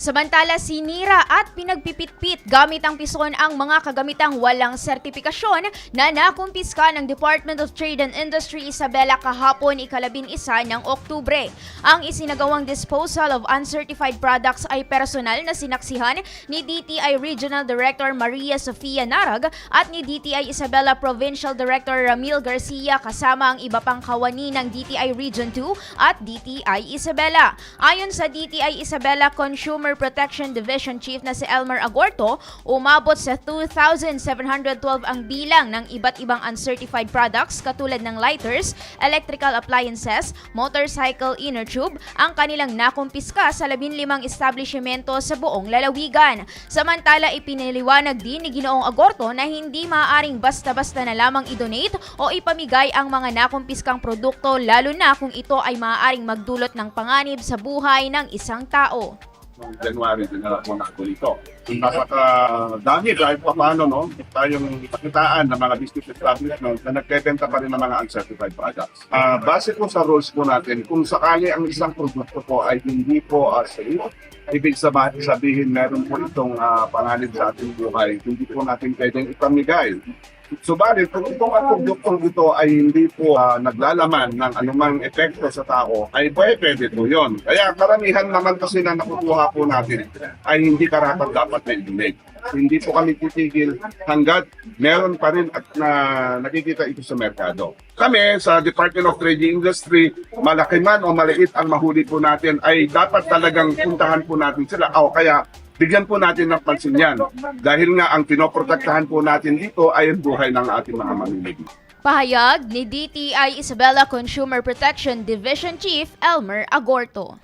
Samantala, sinira at pinagpipitpit gamit ang pison ang mga kagamitang walang sertipikasyon na nakumpiska ng Department of Trade and Industry Isabela kahapon ikalabin isa ng Oktubre. Ang isinagawang disposal of uncertified products ay personal na sinaksihan ni DTI Regional Director Maria Sofia Narag at ni DTI Isabela Provincial Director Ramil Garcia kasama ang iba pang kawani ng DTI Region 2 at DTI Isabela. Ayon sa DTI Isabela Consumer Protection Division Chief na si Elmer Agorto, umabot sa 2,712 ang bilang ng iba't ibang uncertified products katulad ng lighters, electrical appliances, motorcycle inner tube ang kanilang nakumpiska sa 15 establishmento sa buong lalawigan. Samantala, ipiniliwanag din ni Ginoong Agorto na hindi maaaring basta-basta na lamang i-donate o ipamigay ang mga nakumpiskang produkto lalo na kung ito ay maaaring magdulot ng panganib sa buhay ng isang tao. Noong January din na po ako dito. Napaka dami dahil pa paano no, tayong pakitaan ng mga business establishment na nagtebenta pa rin ng mga uncertified products. Ah, base po sa rules po natin, kung sakali ang isang produkto po ay hindi po uh, safe, ibig sabihin, sabihin meron po itong uh, panganib sa ating buhay, hindi po natin pwedeng ipamigay. Subalit, kung itong produktong ito ay hindi po ah, naglalaman ng anumang epekto sa tao, ay pwede, pwede po yun. Kaya karamihan naman kasi na nakukuha po natin ay hindi karapat dapat i-donate. Hindi po kami titigil hanggat meron pa rin at na nakikita ito sa merkado. Kami sa Department of Trade and Industry, malaki man o maliit ang mahuli po natin, ay dapat talagang puntahan po natin sila. O kaya bigyan po natin ng pansin yan. Dahil nga ang pinoprotektahan po natin dito ay ang buhay ng ating mga mamimili. Pahayag ni DTI Isabela Consumer Protection Division Chief Elmer Agorto.